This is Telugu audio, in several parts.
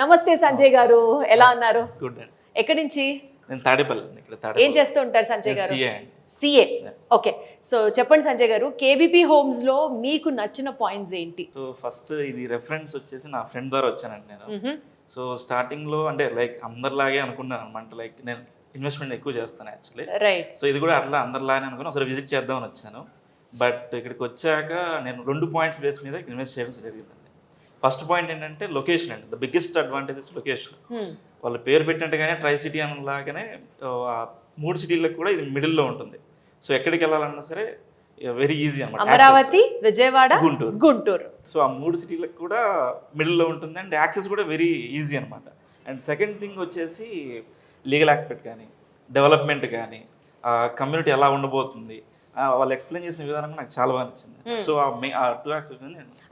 నమస్తే సంజయ్ గారు. ఎలా ఉన్నారు? గుడ్ ఎక్కడి నుంచి? నేను తాడేపల్లి ఇక్కడ ఏం చేస్తూ ఉంటారు సంజయ్ గారు? CA okay. సో చెప్పండి సంజయ్ గారు కేబీపీ హోమ్స్లో మీకు నచ్చిన పాయింట్స్ ఏంటి? సో ఫస్ట్ ఇది రెఫరెన్స్ వచ్చేసి నా ఫ్రెండ్ ద్వారా వచ్చానండి నేను. సో స్టార్టింగ్లో అంటే లైక్ అందరిలాగే అనుకున్నాను అనమాట లైక్ నేను ఇన్వెస్ట్మెంట్ ఎక్కువ చేస్తాను యాక్చువల్లీ రైట్ సో ఇది కూడా అట్లా అందరిలాగే అనుకుని ఒకసారి విజిట్ చేద్దామని వచ్చాను. బట్ ఇక్కడికి వచ్చాక నేను రెండు పాయింట్స్ బేస్ మీద ఇన్వెస్ట్ చేయడం జరిగిందండి ఫస్ట్ పాయింట్ ఏంటంటే లొకేషన్ అండి. The biggest advantage location. వాళ్ళ పేరు పెట్టినట్టుగానే ట్రై సిటీ లాగానే మూడు సిటీలకు కూడా ఇది మిడిల్లో ఉంటుంది. సో ఎక్కడికి వెళ్ళాలన్నా సరే వెరీ ఈజీ అనమాట అమరావతి విజయవాడ గుంటూరు. గుంటూరు. సో ఆ మూడు సిటీలకు కూడా మిడిల్లో ఉంటుంది అండ్ యాక్సెస్ కూడా వెరీ ఈజీ అనమాట అండ్ సెకండ్ థింగ్ వచ్చేసి లీగల్ ఆస్పెక్ట్ కానీ డెవలప్మెంట్ కానీ కమ్యూనిటీ ఎలా ఉండబోతుంది వాళ్ళు ఎక్స్ప్లెయిన్ చేసిన విధానం నాకు చాలా బాగా నచ్చింది. సో ఆ టూ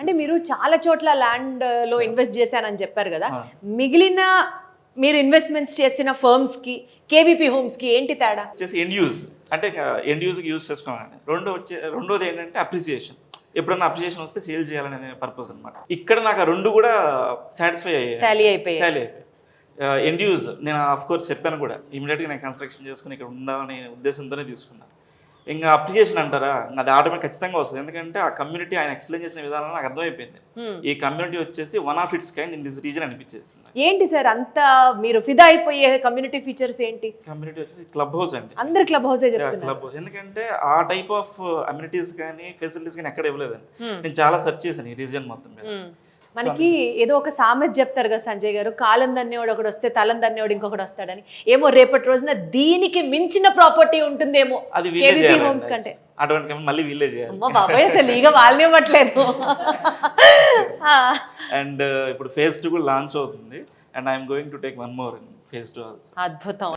అంటే మీరు చాలా చోట్ల ల్యాండ్లో ఇన్వెస్ట్ చేశానని చెప్పారు కదా. మిగిలిన మీరు ఇన్వెస్ట్మెంట్స్ చేసిన ఫర్మ్స్కి కేవీపీ హోమ్స్కి ఏంటి తేడా? వచ్చేసి ఎండ్ యూజ్ అంటే ఎండ్ యూజ్కి యూజ్ చేసుకోవాలని రెండో వచ్చే రెండోది ఏంటంటే అప్రిసియేషన్ ఎప్పుడన్నా అప్రిసియేషన్ వస్తే సేల్ చేయాలనే పర్పస్ అనమాట ఇక్కడ నాకు రెండు కూడా సాటిస్ఫై అయ్యాయి. టాలీ అయిపోయాయి. టాలీ అయిపోయాయి. ఎండ్ యూజ్ నేను ఆఫ్ కోర్స్ చెప్పాను కూడా ఇమీడియట్గా నేను కన్స్ట్రక్షన్ చేసుకుని ఇక్కడ ఉందామనే ఉద్దేశంతోనే తీసుకున్నాను ఇంకా అప్రిసియేషన్ అంటారా? అది ఆటోమేటిక్ ఖచ్చితంగా వస్తుంది. ఎందుకంటే ఆ కమ్యూనిటీ ఆయన ఎక్స్ప్లెయిన్ చేసిన విధానం నాకు అర్థమైపోయింది. ఈ కమ్యూనిటీ వచ్చేసి one of its kind in this region అనిపించేస్తుంది ఏంటి సార్ అంత మీరు ఫిదా అయిపోయే కమ్యూనిటీ ఫీచర్స్ ఏంటి? కమ్యూనిటీ వచ్చేసి క్లబ్ హౌస్ అండి. అందరు క్లబ్ హౌసే క్లబ్ ఎందుకంటే ఆ టైప్ ఆఫ్ అమ్యూనిటీస్ కానీ ఫెసిలిటీస్ కానీ ఎక్కడ ఇవ్వలేదండి. నేను చాలా సెర్చ్ చేశాను ఈ రీజియన్ మొత్తం మీద. మనకి ఏదో ఒక సామెత చెప్తారు కదా సంజయ్ గారు కాలం దన్నేవాడు ఒకడు వస్తే తలం దన్నేవాడు ఇంకొకటి వస్తాడని. ఏమో రేపటి రోజున దీనికి మించిన ప్రాపర్టీ ఉంటుందేమో. అది హోమ్స్ కంటే. అటువంటి మళ్ళీ వీళ్ళే చేయాలి. బాబాయ్ అసలు ఇక వాళ్ళని ఇవ్వట్లేదు. అండ్ ఇప్పుడు ఫేజ్ టూ కూడా లాంచ్ అవుతుంది. And I'm going to take one more phase two అద్భుతం.